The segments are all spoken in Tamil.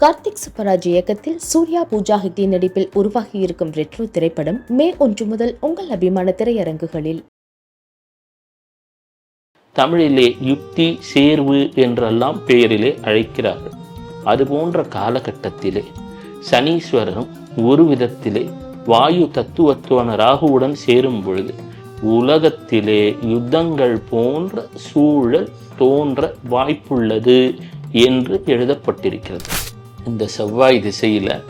கார்த்திக் சுப்பராஜ் இயக்கத்தில் சூர்யா பூஜா ஹித்தி நடிப்பில் உருவாகியிருக்கும் ரெட்ரோ திரைப்படம் மே ஒன்று முதல் உங்கள் அபிமான திரையரங்குகளில். தமிழிலே யுக்தி சேர்வு என்றெல்லாம் பெயரிலே அழைக்கிறார்கள். அதுபோன்ற காலகட்டத்திலே சனீஸ்வரனும் ஒரு விதத்திலே வாயு தத்துவத்துவன ராகுவுடன் சேரும் பொழுது உலகத்திலே யுத்தங்கள் போன்ற சூழல் தோன்ற வாய்ப்புள்ளது என்று எழுதப்பட்டிருக்கிறது. இந்த செவ்வாய் திசையில்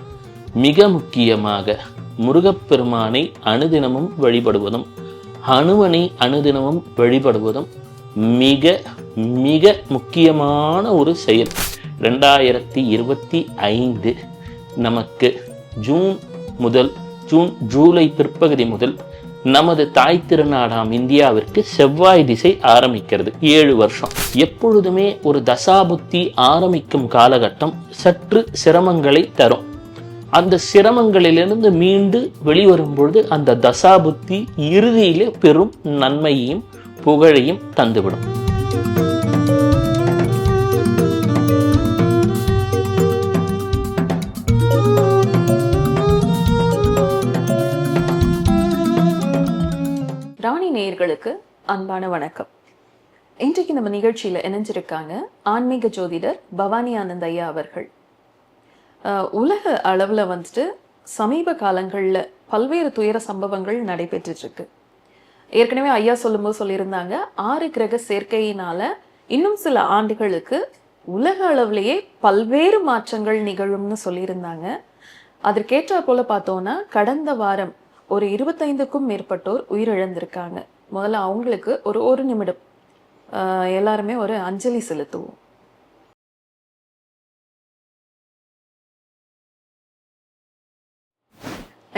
மிக முக்கியமாக முருகப்பெருமானை அனுதினமும் வழிபடுவதும் ஹனுமனை அனுதினமும் வழிபடுவதும் மிக மிக முக்கியமான ஒரு செயல். ரெண்டாயிரத்தி இருபத்தி ஐந்து நமக்கு ஜூன் முதல் ஜூன் ஜூலை பிற்பகுதி முதல் நமது தாய் திருநாடாம் இந்தியாவிற்கு செவ்வாய் திசை ஆரம்பிக்கிறது. ஏழு வருஷம். எப்பொழுதுமே ஒரு தசாபுத்தி ஆரம்பிக்கும் காலகட்டம் சற்று சிரமங்களை தரும். அந்த சிரமங்களிலிருந்து மீண்டு வெளிவரும் பொழுது அந்த தசாபுத்தி இறுதியிலே பெரும் நன்மையையும் புகழையும் தந்துவிடும். நேயர்களுக்கு அன்பான வணக்கம். இன்றைக்கு நம்ம நிகழ்ச்சியில இணைஞ்சிருக்காங்க ஆன்மீக ஜோதிடர் பவானி ஆனந்த் ஐயா அவர்கள். உலக அளவுல வந்துட்டு சமீப காலங்கள்ல பல்வேறு துயர சம்பவங்கள் நடைபெற்றுட்டு இருக்கு ஏற்கனவே ஐயா சொல்லும்போது சொல்லியிருந்தாங்க ஆறு கிரக சேர்க்கையினால இன்னும் சில ஆண்டுகளுக்கு உலக அளவிலேயே பல்வேறு மாற்றங்கள் நிகழும்னு சொல்லியிருந்தாங்க. அதற்கேற்ற போல பார்த்தோம்னா கடந்த வாரம் ஒரு இருபத்தைந்துக்கும் மேற்பட்டோர் உயிரிழந்திருக்காங்க. முதல்ல அவங்களுக்கு ஒரு ஒரு நிமிடம் எல்லாருமே ஒரு அஞ்சலி செலுத்துவோம்.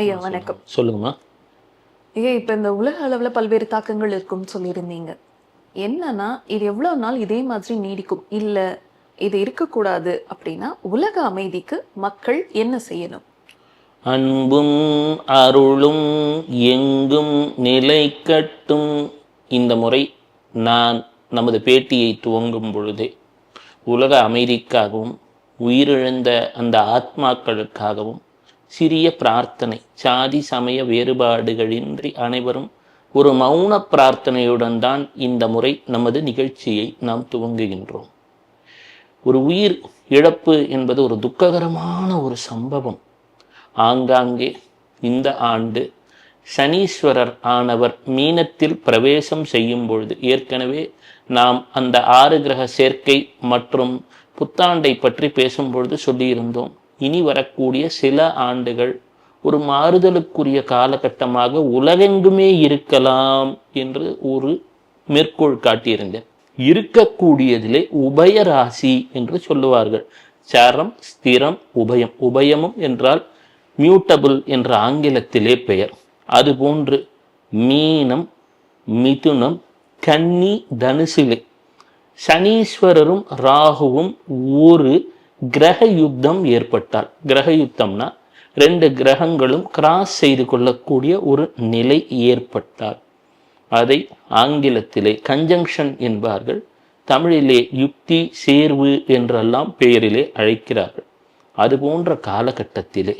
ஐயா வணக்கம். சொல்லுங்கம்மா. ஐயா இப்ப இந்த உலக அளவுல பல்வேறு தாக்கங்கள் இருக்கும்னு சொல்லியிருந்தீங்க. என்னன்னா இது எவ்வளவு நாள் இதே மாதிரி நீடிக்கும்? இல்ல இது இருக்கக்கூடாது அப்படின்னா உலக அமைதிக்கு மக்கள் என்ன செய்யணும்? அன்பும் அருளும் எங்கும் நிலைக்கட்டும் இந்த முறை நான் நமது பேட்டியை துவங்கும் பொழுது உலக அமைதிக்காகவும் உயிரிழந்த அந்த ஆத்மாக்களுக்காகவும் சிறிய பிரார்த்தனை சாதி சமய வேறுபாடுகளின்றி அனைவரும் ஒரு மௌன பிரார்த்தனையுடன் தான் இந்த முறை நமது நிகழ்ச்சியை நாம் துவங்குகின்றோம். ஒரு உயிர் இழப்பு என்பது ஒரு துக்ககரமான ஒரு சம்பவம். ஆங்காங்கே இந்த ஆண்டு சனீஸ்வரர் ஆனவர் மீனத்தில் பிரவேசம் செய்யும் பொழுது ஏற்கனவே நாம் அந்த ஆறு கிரக சேர்க்கை மற்றும் புத்தாண்டை பற்றி பேசும்பொழுது சொல்லியிருந்தோம். இனி வரக்கூடிய சில ஆண்டுகள் ஒரு மாறுதலுக்குரிய காலகட்டமாக உலகெங்குமே இருக்கலாம் என்று ஒரு மேற்கோள் காட்டியிருந்தேன். இருக்கக்கூடியதிலே உபயராசி என்று சொல்லுவார்கள். சரம் ஸ்திரம் உபயம். உபயமும் என்றால் மியூட்டபிள் என்ற ஆங்கிலத்திலே பெயர். அதுபோன்று மீனம் மிதுனம் கன்னி தனுசிலே. சனீஸ்வரரும் ராகுவும் ஒரு கிரக யுத்தம் ஏற்பட்டால். கிரக யுத்தம்னா ரெண்டு கிரகங்களும் கிராஸ் செய்து கொள்ளக்கூடிய ஒரு நிலை ஏற்பட்டால். அதை ஆங்கிலத்திலே கன்ஜங்ஷன் என்பார்கள். தமிழிலே யுக்தி சேர்வு என்றெல்லாம் பெயரிலே அழைக்கிறார்கள். அதுபோன்ற காலகட்டத்திலே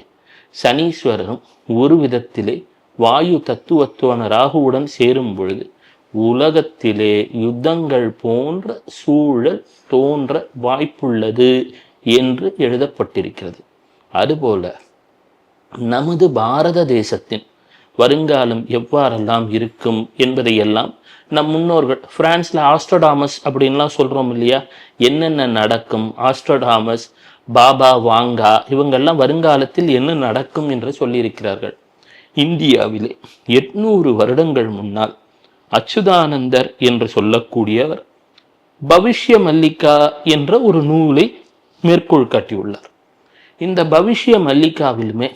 சனீஸ்வரனும் ஒரு விதத்திலே வாயு தத்துவத்துவன ராகுவுடன் சேரும் பொழுது உலகத்திலே யுத்தங்கள் போன்ற சூழல் தோன்ற வாய்ப்புள்ளது என்று எழுதப்பட்டிருக்கிறது. அதுபோல நமது பாரத தேசத்தின் வருங்காலம் எவ்வாறெல்லாம் இருக்கும் என்பதையெல்லாம் நம் முன்னோர்கள் பிரான்ஸ்ல ஆஸ்ட்ரோடாமஸ் அப்படின்லாம் சொல்றோம் இல்லையா? என்னென்ன நடக்கும்? ஆஸ்ட்ரோடாமஸ் பாபா வாங்கா இவங்கெல்லாம் வருங்காலத்தில் என்ன நடக்கும் என்று சொல்லியிருக்கிறார்கள். இந்தியாவிலே எட்நூறு வருடங்கள் முன்னால் அச்சுதானந்தர் என்று சொல்லக்கூடியவர் பவிஷ்ய மல்லிகா என்ற ஒரு நூலை மேற்கோள் காட்டியுள்ளார். இந்த பவிஷ்ய மல்லிகாவிலுமே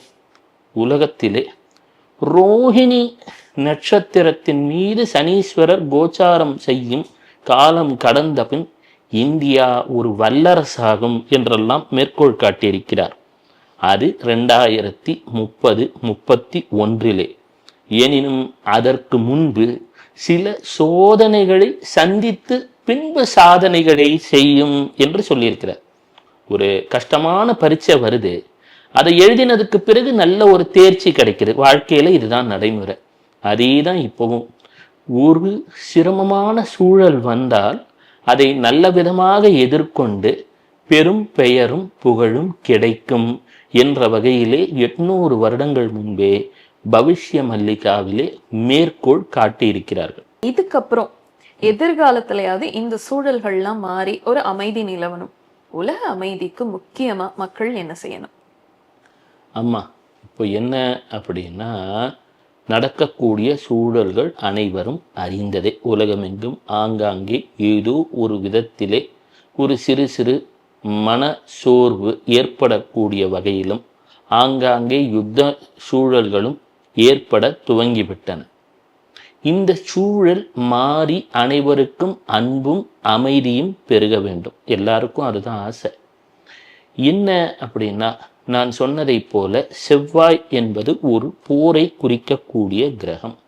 உலகத்திலே ரோஹிணி நட்சத்திரத்தின் மீது சனீஸ்வரர் கோச்சாரம் செய்யும் காலம் கடந்த பின் இந்தியா ஒரு வல்லரசாகும் என்றெல்லாம் மேற்கோள் காட்டியிருக்கிறார். அது ரெண்டாயிரத்தி முப்பது முப்பத்தி ஒன்றிலே. எனினும் அதற்கு முன்பு சில சோதனைகளை சந்தித்து பின்பு சாதனைகளை செய்யும் என்று சொல்லியிருக்கிறார். ஒரு கஷ்டமான பரீட்சை வருது. அதை எழுதினதுக்கு பிறகு நல்ல ஒரு தேர்ச்சி கிடைக்குது. வாழ்க்கையில் இதுதான் நடைமுறை. அதே தான் இப்போவும். ஒரு சிரமமான சூழல் வந்தால் அதை நல்ல விதமாக எதிர்கொண்டு பெரும் பெயரும் புகழும் கிடைக்கும் என்ற வகையிலே எட்நூறு வருடங்கள் முன்பே பவிஷ்ய மல்லிகாவிலே மேற்கோள் காட்டியிருக்கிறார்கள். இதுக்கப்புறம் எதிர்காலத்திலயாவது இந்த சூழல்கள்லாம் மாறி ஒரு அமைதி நிலவணும். உலக அமைதிக்கு முக்கியமா மக்கள் என்ன செய்யணும்? அம்மா இப்போ என்ன அப்படின்னா நடக்கக்கூடிய சூழல்கள் அனைவரும் அறிந்ததே. உலகமெங்கும் ஆங்காங்கே ஏதோ ஒரு விதத்திலே ஒரு சிறு சிறு மன சோர்வு ஏற்படக்கூடிய வகையிலும் ஆங்காங்கே யுத்த சூழல்களும் ஏற்பட துவங்கிவிட்டன. இந்த சூழல் மாறி அனைவருக்கும் அன்பும் அமைதியும் பெருக வேண்டும். எல்லாருக்கும் அதுதான் ஆசை. என்ன அப்படின்னா நான் சொன்னதைப் போல செவ்வாய் என்பது ஒரு போரை குறிக்கக்கூடிய கிரகம்.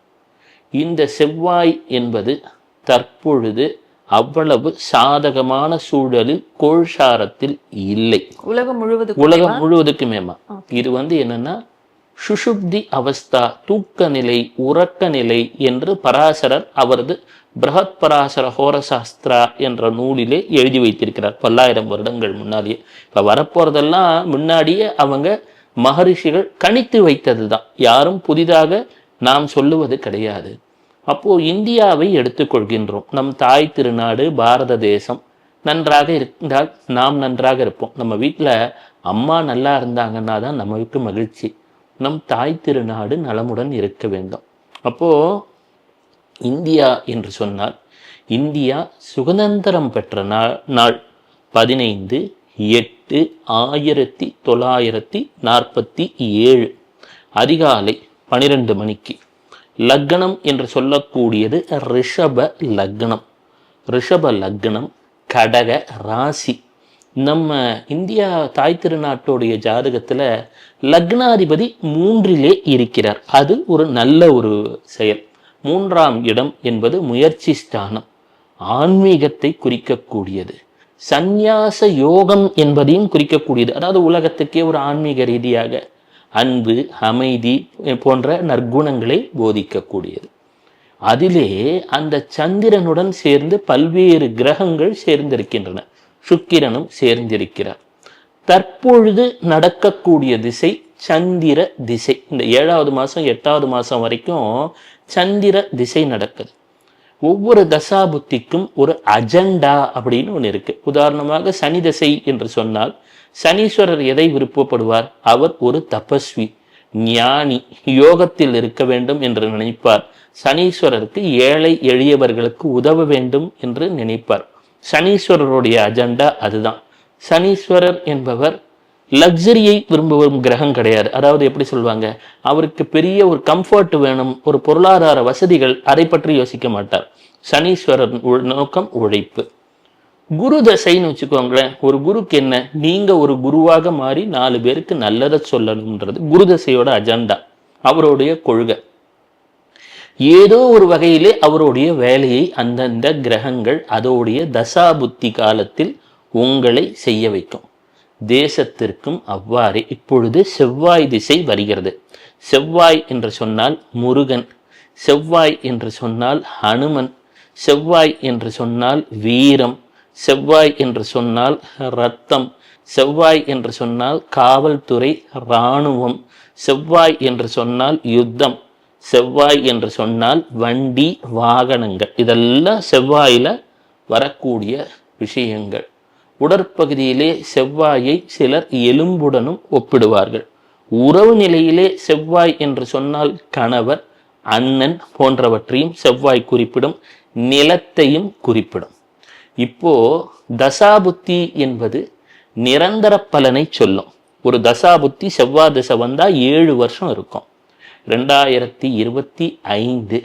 இந்த செவ்வாய் என்பது தற்பொழுது அவ்வளவு சாதகமான சூழலில் கோள்சாரத்தில் இல்லை. உலகம் முழுவதும் உலகம் முழுவதுக்குமேமா இது வந்து என்னன்னா சுஷுப்தி அவஸ்தா தூக்க நிலை உறக்க நிலை என்று பராசரர் அவரது பிரகத் பராசர ஹோரசாஸ்திரா என்ற நூலிலே எழுதி வைத்திருக்கிறார் பல்லாயிரம் வருடங்கள் முன்னாடியே இப்போ வரப்போறதெல்லாம் முன்னாடியே அவங்க மகரிஷிகள் கணித்து வைத்தது தான் யாரும் புதிதாக நாம் சொல்லுவது கிடையாது. அப்போ இந்தியாவை எடுத்துக்கொள்கின்றோம். நம் தாய் திருநாடு பாரத தேசம் நன்றாக இருந்தால் நாம் நன்றாக இருப்போம். நம்ம வீட்டில் அம்மா நல்லா இருந்தாங்கன்னா தான் நமக்கு மகிழ்ச்சி. நம் தாய் திருநாடு நலமுடன் இருக்க வேண்டும். அப்போ இந்தியா என்று சொன்னால் இந்தியா சுதந்திரம் பெற்ற நாள் நாள் பதினைந்து எட்டு ஆயிரத்தி தொள்ளாயிரத்தி நாற்பத்தி ஏழு. அதிகாலை பனிரெண்டு மணிக்கு. லக்னம் என்று சொல்லக்கூடியது ரிஷப லக்னம். ரிஷப லக்னம் கடக ராசி. நம்ம இந்தியா தாய் திருநாட்டுடைய ஜாதகத்தில் லக்னாதிபதி மூன்றிலே இருக்கிறார். அது ஒரு நல்ல ஒரு செயல். மூன்றாம் இடம் என்பது முயற்சி ஸ்தானம். ஆன்மீகத்தை குறிக்கக்கூடியது. சந்நியாச யோகம் என்பதையும் குறிக்கக்கூடியது. அதாவது உலகத்துக்கே ஒரு ஆன்மீக ரீதியாக அன்பு அமைதி போன்ற நற்குணங்களை போதிக்கக்கூடியது. அதிலே அந்த சந்திரனுடன் சேர்ந்து பல்வேறு கிரகங்கள் சேர்ந்திருக்கின்றன. சுக்கிரனும் சேர்ந்திருக்கிறார். தற்பொழுது நடக்கக்கூடிய திசை சந்திர திசை. இந்த ஏழாவது மாதம் எட்டாவது மாதம் வரைக்கும் சந்திர திசை நடக்குது. ஒவ்வொரு தசாபுத்திக்கும் ஒரு அஜெண்டா அப்படின்னு ஒன்று இருக்கு. உதாரணமாக சனி தசை என்று சொன்னால் சனீஸ்வரர் எதை விருப்பப்படுவார்? அவர் ஒரு தபஸ்வி ஞானி யோகத்தில் இருக்க வேண்டும் என்று நினைப்பார். சனீஸ்வரருக்கு ஏழை எளியவர்களுக்கு உதவ வேண்டும் என்று நினைப்பார். சனீஸ்வரருடைய அஜெண்டா அதுதான். சனீஸ்வரர் என்பவர் லக்ஸரியை விரும்புவரும் கிரகம் கிடையாது. அதாவது எப்படி சொல்லுவாங்க? அவருக்கு பெரிய ஒரு கம்ஃபர்ட் வேணும் ஒரு பொருளாதார வசதிகள் அதை பற்றி யோசிக்க மாட்டார். சனீஸ்வரர் உ- நோக்கம் உழைப்பு. குரு தசைன்னு வச்சுக்கோங்களேன் ஒரு குருக்கு என்ன? நீங்க ஒரு குருவாக மாறி நாலு பேருக்கு நல்லதை சொல்லணும்ன்றது குரு தசையோட அஜெண்டா அவருடைய கொள்கை. ஏதோ ஒரு வகையிலே அவருடைய வேலையை அந்தந்த கிரகங்கள் அதோடைய தசாபுத்தி காலத்தில் உங்களை செய்ய வைக்கும். தேசத்திற்கும் அவ்வாறே. இப்பொழுது செவ்வாய் திசை வருகிறது. செவ்வாய் என்று சொன்னால் முருகன். செவ்வாய் என்று சொன்னால் ஹனுமன். செவ்வாய் என்று சொன்னால் வீரம். செவ்வாய் என்று சொன்னால் ரத்தம் செவ்வாய் என்று சொன்னால் காவல்துறை இராணுவம். செவ்வாய் என்று சொன்னால் யுத்தம். செவ்வாய் என்று சொன்னால் வண்டி வாகனங்கள். இதெல்லாம் செவ்வாயில் வரக்கூடிய விஷயங்கள். உடற்பகுதியிலே செவ்வாயை சிலர் எலும்புடனும் ஒப்பிடுவார்கள். உறவு நிலையிலே செவ்வாய் என்று சொன்னால் கணவர் அண்ணன் போன்றவற்றையும் செவ்வாய் குறிப்பிடும் நிலத்தையும் குறிப்பிடும். இப்போ தசாபுத்தி என்பது நிரந்தர பலனை சொல்லும். ஒரு தசாபுத்தி செவ்வாய் திசை வந்தால் ஏழு வருஷம் இருக்கும். ரெண்டாயிரத்தி இருபத்தி ஐந்து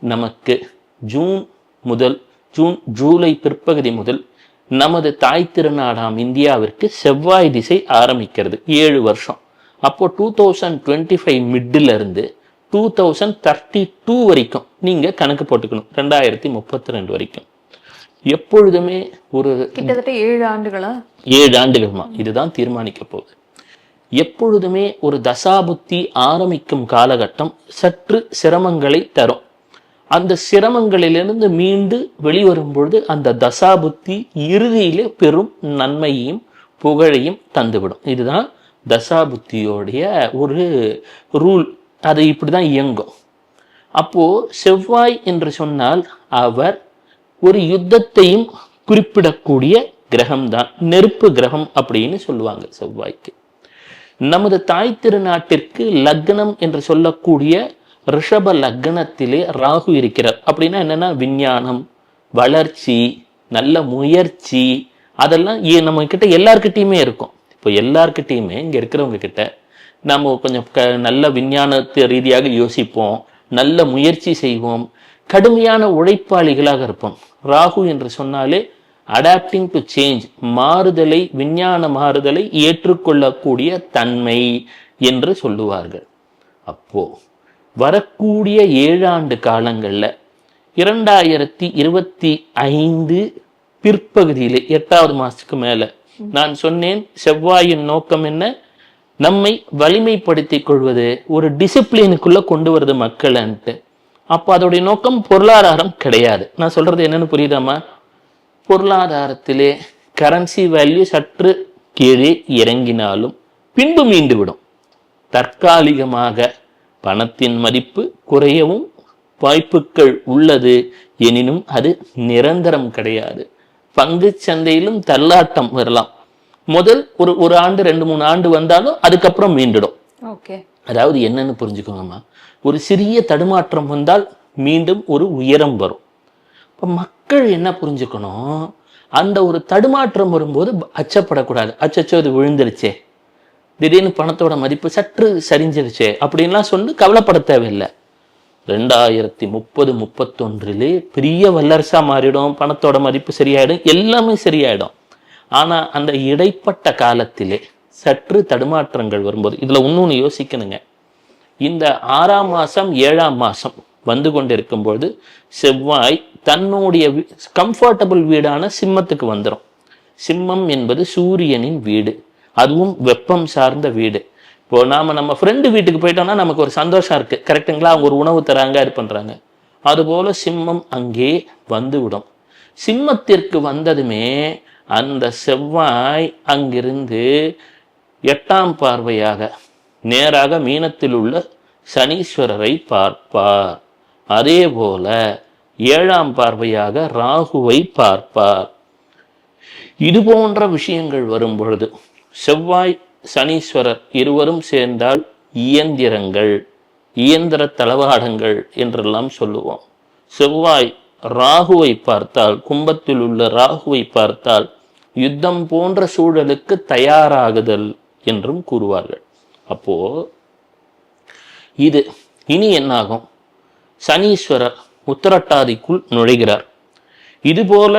நமக்கு ஜூன் முதல் ஜூன் ஜூலை பிற்பகுதி முதல் நமது தாய் திருநாடாம் இந்தியாவிற்கு செவ்வாய் திசை ஆரம்பிக்கிறது. ஏழு வருஷம். அப்போ two thousand twenty five middle இருந்து டூ தௌசண்ட் தேர்ட்டி டூ வரைக்கும் நீங்க கணக்கு போட்டுக்கணும். ரெண்டாயிரத்தி முப்பத்தி ரெண்டு வரைக்கும். எப்பொழுதுமே ஒரு கிட்டத்தட்ட ஏழு ஆண்டுகளா? ஏழு ஆண்டுகள்மா. இதுதான் தீர்மானிக்க போகுது. எப்பொழுதுமே ஒரு தசாபுத்தி ஆரம்பிக்கும் காலகட்டம் சற்று சிரமங்களை தரும். அந்த சிரமங்களிலிருந்து மீண்டு வெளிவரும் பொழுது அந்த தசாபுத்தி இறுதியிலே பெரும் நன்மையையும் புகழையும் தந்துவிடும். இதுதான் தசாபுத்தியோடைய ஒரு ரூல். அது இப்படி தான் இயங்கும். அப்போது செவ்வாய் என்று சொன்னால் அவர் ஒரு யுத்தத்தையும் குறிப்பிடக்கூடிய கிரகம்தான். நெருப்பு கிரகம் அப்படின்னு சொல்லுவாங்க செவ்வாய்க்கு. நமது தாய் திருநாட்டிற்கு லக்னம் என்று சொல்லக்கூடிய ரிஷப லக்னத்திலே ராகு இருக்கிறார். அப்படின்னா என்னன்னா விஞ்ஞானம் வளர்ச்சி நல்ல முயற்சி அதெல்லாம் ஏ- நம்ம கிட்ட எல்லார்கிட்டையுமே இருக்கும். இப்போ எல்லார்கிட்டையுமே இங்க இருக்கிறவங்க கிட்ட நம்ம கொஞ்சம் க நல்ல விஞ்ஞானத்து ரீதியாக யோசிப்போம் நல்ல முயற்சி செய்வோம் கடுமையான உழைப்பாளிகளாக இருப்போம். ராகு என்று சொன்னாலே அடாப்டிங் டு சேஞ்ச் மாறுதலை விஞ்ஞான மாறுதலை ஏற்றுக்கொள்ளக்கூடிய தன்மை என்று சொல்லுவார்கள். அப்போ வரக்கூடிய ஏழாண்டு காலங்களில் இரண்டாயிரத்தி இருபத்தி ஐந்து பிற்பகுதியிலே எட்டாவது மாசத்துக்கு மேல நான் சொன்னேன் செவ்வாயின் நோக்கம் என்ன? நம்மை வலிமைப்படுத்திக் கொள்வது ஒரு டிசிப்ளினுக்குள்ள கொண்டு வருது மக்கள்ன்ட்டு. அப்போ அதோடைய நோக்கம் பொருளாதாரம் கிடையாது. நான் சொல்றது என்னன்னு புரியுதாம்மா? பொருளாதாரத்திலே கரன்சி வேல்யூ சற்று கீழே இறங்கினாலும் பின்பு மீண்டு விடும் தற்காலிகமாக பணத்தின் மதிப்பு குறையவும் வாய்ப்புகள் உள்ளது. எனினும் அது நிரந்தரம் கிடையாது. பங்கு சந்தையிலும் தள்ளாட்டம் வரலாம். முதல் ஒரு ஒரு ஆண்டு ரெண்டு மூணு ஆண்டு வந்தாலும் அதுக்கப்புறம் மீண்டுடும். ஓகே. அதாவது என்னன்னு புரிஞ்சுக்கோங்கம்மா. ஒரு சிறிய தடுமாற்றம் வந்தால் மீண்டும் ஒரு உயரம் வரும். இப்போ மக்கள் என்ன புரிஞ்சுக்கணும்? அந்த ஒரு தடுமாற்றம் வரும்போது அச்சப்படக்கூடாது. அச்சச்சோ இது விழுந்துருச்சே. திடீர்னு பணத்தோட மதிப்பு சற்று சரிஞ்சிருச்சே அப்படின்லாம் சொல்லி கவலைப்பட தேவையில்லை. ரெண்டாயிரத்தி முப்பது முப்பத்தொன்றிலே பெரிய வல்லரசா மாறிடும். பணத்தோட மதிப்பு சரியாயிடும். எல்லாமே சரியாயிடும். ஆனால் அந்த இடைப்பட்ட காலத்திலே சற்று தடுமாற்றங்கள் வரும்போது இதில் இன்னொன்று யோசிக்கணுங்க. இந்த ஆறாம் மாதம் ஏழாம் மாதம் வந்து கொண்டிருக்கும் பொழுது செவ்வாய் தன்னுடைய கம்ஃபர்டபுள் வீடான சிம்மத்துக்கு வந்துடும் சிம்மம் என்பது சூரியனின் வீடு. அதுவும் வெப்பம் சார்ந்த வீடு. இப்போ நாம் நம்ம ஃப்ரெண்டு வீட்டுக்கு போயிட்டோம்னா நமக்கு ஒரு சந்தோஷம் இருக்குது கரெக்டுங்களா அவங்க ஒரு உணவு தராங்க இது பண்ணுறாங்க அதுபோல் சிம்மம் அங்கே வந்துவிடும். சிம்மத்திற்கு வந்ததுமே அந்த செவ்வாய் அங்கிருந்து எட்டாம் பார்வையாக நேராக மீனத்தில் உள்ள சனீஸ்வரரை பார்ப்பார். அதே போல ஏழாம் பார்வையாக ராகுவை பார்ப்பார். இது போன்ற விஷயங்கள் வரும் பொழுது செவ்வாய் சனீஸ்வரர் இருவரும் சேர்ந்தால் இயந்திரங்கள் இயந்திர தளவாடங்கள் என்றெல்லாம் சொல்லுவோம். செவ்வாய் ராகுவை பார்த்தால் கும்பத்தில் உள்ள ராகுவை பார்த்தால் யுத்தம் போன்ற சூழலுக்கு தயாராகுதல் என்றும் கூறுவார்கள். அப்போ இது இனி என்னாகும்? சனீஸ்வரர் உத்தரட்டாதிக்குள் நுழைகிறார். இதுபோல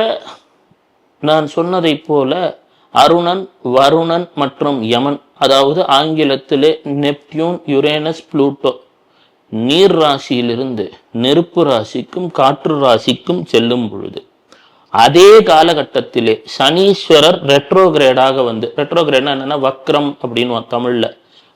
நான் சொன்னதைப் போல அருணன் வருணன் மற்றும் யமன் அதாவது ஆங்கிலத்திலே நெப்டியூன் யுரேனஸ் புளூட்டோ நீர் ராசியிலிருந்து நெருப்பு ராசிக்கும் காற்று ராசிக்கும் செல்லும் பொழுது அதே காலகட்டத்திலே சனீஸ்வரர் ரெட்ரோகிரேடாக வந்து ரெட்ரோகிரேட்னா என்னன்னா வக்ரம் அப்படின்னு தமிழ்ல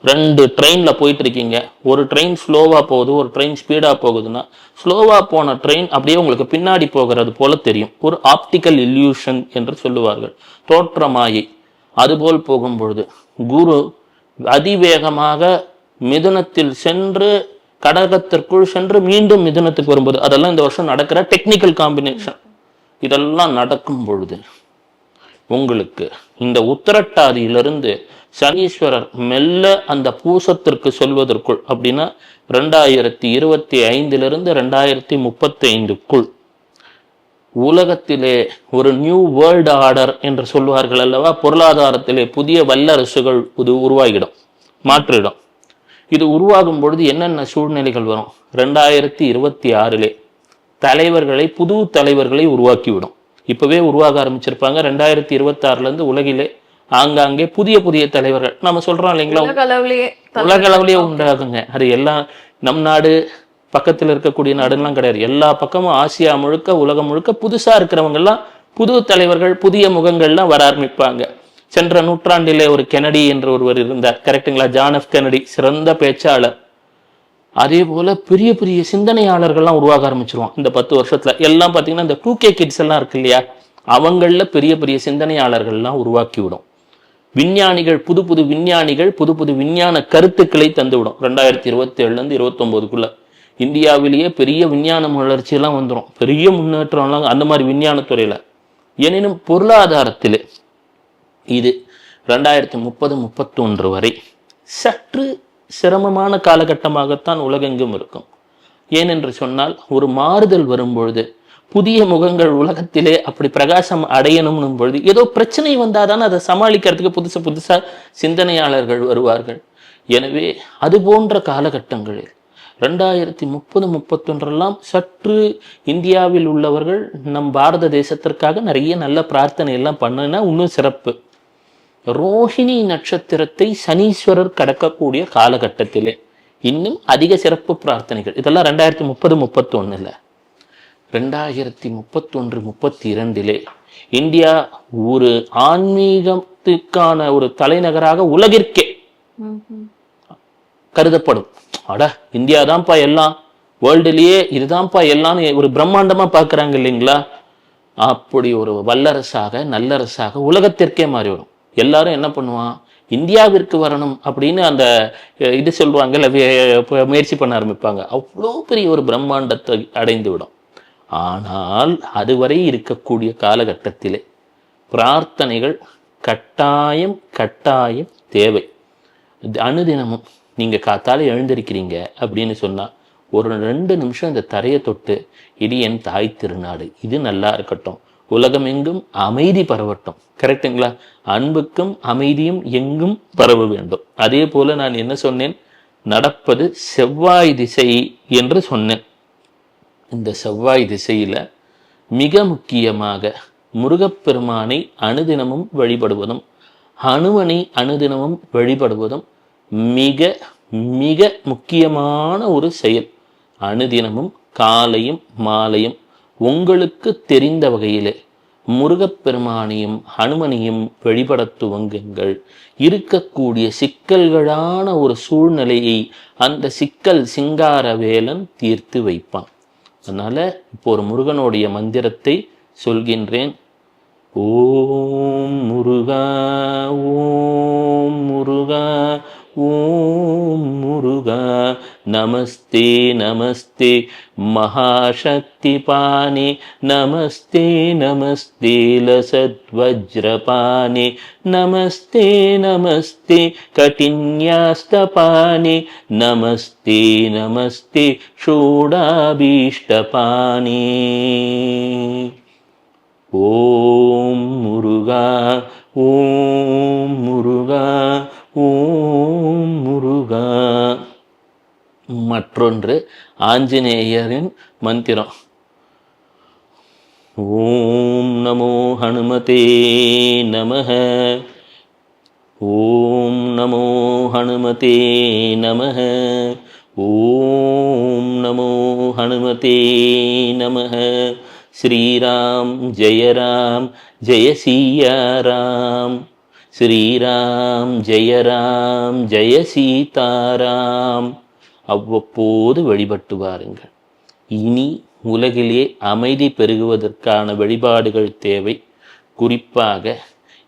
ரெண்டு ட்ரெயினில் போயிட்டு இருக்கீங்க ஒரு ட்ரெயின் ஸ்லோவாக போகுது ஒரு ட்ரெயின் ஸ்பீடாக போகுதுன்னா ஸ்லோவாக போன ட்ரெயின் அப்படியே உங்களுக்கு பின்னாடி போகிறது போல தெரியும். ஒரு ஆப்டிக்கல் இல்யூஷன் என்று சொல்லுவார்கள். தோற்றமாயி அதுபோல் போகும்பொழுது குரு அதிவேகமாக மிதுனத்தில் சென்று கடகத்திற்குள் சென்று மீண்டும் மிதுனத்துக்கு வரும்போது அதெல்லாம் இந்த வருஷம் நடக்கிற டெக்னிக்கல் காம்பினேஷன் இதெல்லாம் நடக்கும் பொழுது உங்களுக்கு. இந்த உத்தரட்டாதியிலிருந்து சனீஸ்வரர் மெல்ல அந்த பூசத்திற்கு சொல்வதற்குள் அப்படின்னா ரெண்டாயிரத்தி இருபத்தி ஐந்திலிருந்து ரெண்டாயிரத்தி முப்பத்தி ஐந்துக்குள் உலகத்திலே ஒரு நியூ வேர்ல்டு ஆர்டர் என்று சொல்வார்கள் அல்லவா? பொருளாதாரத்திலே புதிய வல்லரசுகள் இது உருவாகிடும் மாற்றிடும். இது உருவாகும் பொழுது என்னென்ன சூழ்நிலைகள் வரும்? ரெண்டாயிரத்தி இருபத்தி ஆறிலே தலைவர்களை புது தலைவர்களை உருவாக்கிவிடும். இப்பவே உருவாக ஆரம்பிச்சிருப்பாங்க. ரெண்டாயிரத்தி இருபத்தி ஆறுல இருந்து உலகிலே ஆங்காங்கே புதிய புதிய தலைவர்கள். நம்ம சொல்றோம் இல்லைங்களா? உலக அளவுலயே உலக அளவுலயே உண்டாகுங்க. அது எல்லாம் நம் நாடு பக்கத்துல இருக்கக்கூடிய நாடுலாம் கிடையாது. எல்லா பக்கமும் ஆசியா முழுக்க உலகம் முழுக்க புதுசா இருக்கிறவங்க எல்லாம் புது தலைவர்கள் புதிய முகங்கள்லாம் வர ஆரம்பிப்பாங்க. சென்ற நூற்றாண்டிலே ஒரு கெனடி என்று ஒருவர் இருந்தார். கரெக்ட்டுங்களா? ஜான் எஃப் கெனடி சிறந்த பேச்சாளர். அதே போல பெரிய பெரிய சிந்தனையாளர்கள்லாம் உருவாக ஆரம்பிச்சிருவான் இந்த பத்து வருஷத்துல எல்லாம் பார்த்தீங்கன்னா இந்த டூ கே கிட்ஸ் எல்லாம் இருக்கு இல்லையா? அவங்களில் பெரிய பெரிய சிந்தனையாளர்கள்லாம் உருவாக்கி விடும் விஞ்ஞானிகள் புது புது விஞ்ஞானிகள் புது புது விஞ்ஞான கருத்துக்களை தந்துவிடும். ரெண்டாயிரத்தி இருபத்தி ஏழுலேருந்து இருபத்தொம்போதுக்குள்ள இந்தியாவிலேயே பெரிய விஞ்ஞான வளர்ச்சியெல்லாம் வந்துடும் பெரிய முன்னேற்றம்லாம் அந்த மாதிரி விஞ்ஞானத்துறையில். எனினும் பொருளாதாரத்தில் இது ரெண்டாயிரத்தி முப்பது முப்பத்தொன்று வரை சற்று சிரமமான காலகட்டமாகத்தான் உலகெங்கும் இருக்கும். ஏனென்று சொன்னால் ஒரு மாறுதல் வரும்பொழுது புதிய முகங்கள் உலகத்திலே அப்படி பிரகாசம் அடையணும்னும் பொழுது ஏதோ பிரச்சனை வந்தாதான் அதை சமாளிக்கிறதுக்கு புதுசு புதுசாக சிந்தனையாளர்கள் வருவார்கள். எனவே அது போன்ற காலகட்டங்களில் ரெண்டாயிரத்தி முப்பது முப்பத்தொன்றெல்லாம் சற்று இந்தியாவில் உள்ளவர்கள் நம் பாரத தேசத்திற்காக நிறைய நல்ல பிரார்த்தனை எல்லாம் பண்ணுனா இன்னும் சிறப்பு. ரோஹிணி நட்சத்திரத்தை சனீஸ்வரர் கடக்கக்கூடிய காலகட்டத்திலே இன்னும் அதிக சிறப்பு பிரார்த்தனைகள். இதெல்லாம் ரெண்டாயிரத்தி முப்பது முப்பத்தொன்னுல. ரெண்டாயிரத்தி முப்பத்தொன்று முப்பத்தி இரண்டிலே இந்தியா ஒரு ஆன்மீகத்துக்கான ஒரு தலைநகராக உலகிற்கே கருதப்படும். அட இந்தியா தான்ப்பா எல்லாம். வேர்ல்டுலயே இதுதான்ப்பா எல்லாம்னு ஒரு பிரம்மாண்டமா பார்க்கறாங்க இல்லைங்களா? அப்படி ஒரு வல்லரசாக நல்லரசாக உலகத்திற்கே மாறி வரும். எல்லாரும் என்ன பண்ணுவான்? இந்தியாவிற்கு வரணும் அப்படின்னு அந்த இது சொல்லுவாங்கல்ல முயற்சி பண்ண ஆரம்பிப்பாங்க. அவ்வளோ பெரிய ஒரு பிரம்மாண்டத்தை அடைந்து விடும் ஆனால் அதுவரை இருக்கக்கூடிய காலகட்டத்திலே பிரார்த்தனைகள் கட்டாயம் கட்டாயம் தேவை. அனுதினமும் நீங்கள் காத்தால எழுந்திருக்கிறீங்க அப்படின்னு சொன்னால் ஒரு ரெண்டு நிமிஷம் இந்த தரையை தொட்டு இது என் தாய் திருநாடு இது நல்லா இருக்கட்டும். உலகம் எங்கும் அமைதி பரவட்டும். கரெக்ட்டுங்களா அன்புக்கும் அமைதியும் எங்கும் பரவ வேண்டும். அதே போல நான் என்ன சொன்னேன்? நடப்பது செவ்வாய் திசை என்று சொன்னேன். இந்த செவ்வாய் திசையில மிக முக்கியமாக முருகப்பெருமானை அனுதினமும் வழிபடுவதும் ஹனுமனை அனுதினமும் வழிபடுவதும் மிக மிக முக்கியமான ஒரு செயல். அனுதினமும் காலையும் மாலையும் உங்களுக்கு தெரிந்த வகையிலே முருகப்பெருமானையும் ஹனுமனையும் வழிபடத் துவங்குங்கள். இருக்கக்கூடிய சிக்கல்களான ஒரு சூழ்நிலையை அந்த சிக்கல் சிங்காரவேலன் தீர்த்து வைப்பான். அதனால இப்போ ஒரு முருகனுடைய மந்திரத்தை சொல்கின்றேன். ஓம் முருகா నమస్తే నమస్తే మహాశక్తిపాని నమస్తే నమస్తే లసద్వజ్రపాని నమస్తే నమస్తే కఠిన్యాస్తపాని నమస్తే నమస్తే షూడాభీష్టపాని ఓం మురుగా ఓం మురుగా ఓం మురుగా. மற்றொன்று ஆஞ்சநேயரின் மந்திரம். ஓம் நமோ ஹனுமதே நமஹ ஓம் நமோ ஹனுமதே நமஹ ஓம் நமோ ஹனுமதே நமஹ ஸ்ரீராம் ஜெயராம் ராம் ஜெய சீயாராம் ஸ்ரீராம் ஜெய ராம் ஜெய அவ்வப்போது வழிபட்டு வாருங்கள் இனி உலகிலே அமைதி பெருகுவதற்கான வழிபாடுகள் தேவை. குறிப்பாக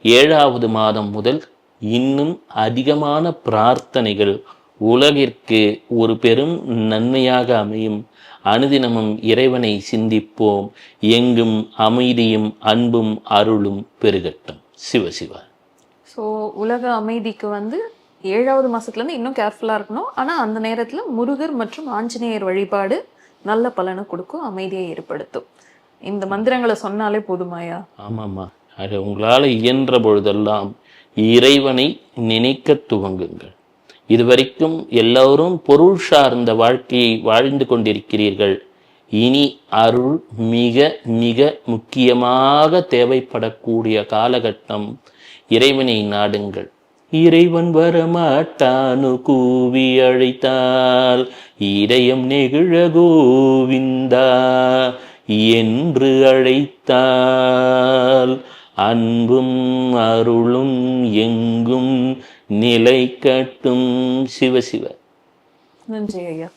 ஏழாவது மாதம் முதல் இன்னும் அதிகமான பிரார்த்தனைகள் உலகிற்கு ஒரு பெரும் நன்மையாக அமையும். அனுதினமும் இறைவனை சிந்திப்போம். எங்கும் அமைதியும் அன்பும் அருளும் பெருகட்டும். சிவ ஸோ உலக அமைதிக்கு வந்து ஏழாவது மாதத்துலேருந்து இன்னும் கேர்ஃபுல்லாக இருக்கணும். ஆனால் அந்த நேரத்தில் முருகர் மற்றும் ஆஞ்சநேயர் வழிபாடு நல்ல பலனை கொடுக்கும் அமைதியை ஏற்படுத்தும். இந்த மந்திரங்களை சொன்னாலே போதுமாயா ஆமாம்மா. அது உங்களால் இயன்ற பொழுதெல்லாம் இறைவனை நினைக்க துவங்குங்கள். இதுவரைக்கும் எல்லோரும் பொருள் சார்ந்த வாழ்க்கையை வாழ்ந்து கொண்டிருக்கிறீர்கள். இனி அருள் மிக மிக முக்கியமாக தேவைப்படக்கூடிய காலகட்டம் இறைவனை நாடுங்கள். இறைவன் வரமாட்டானு கூவி அழைத்தால் இதயம் நெகிழ கோவிந்தா என்று அழைத்தால். அன்பும் அருளும் எங்கும் நிலை கட்டும். சிவசிவ நன்றி ஐயா.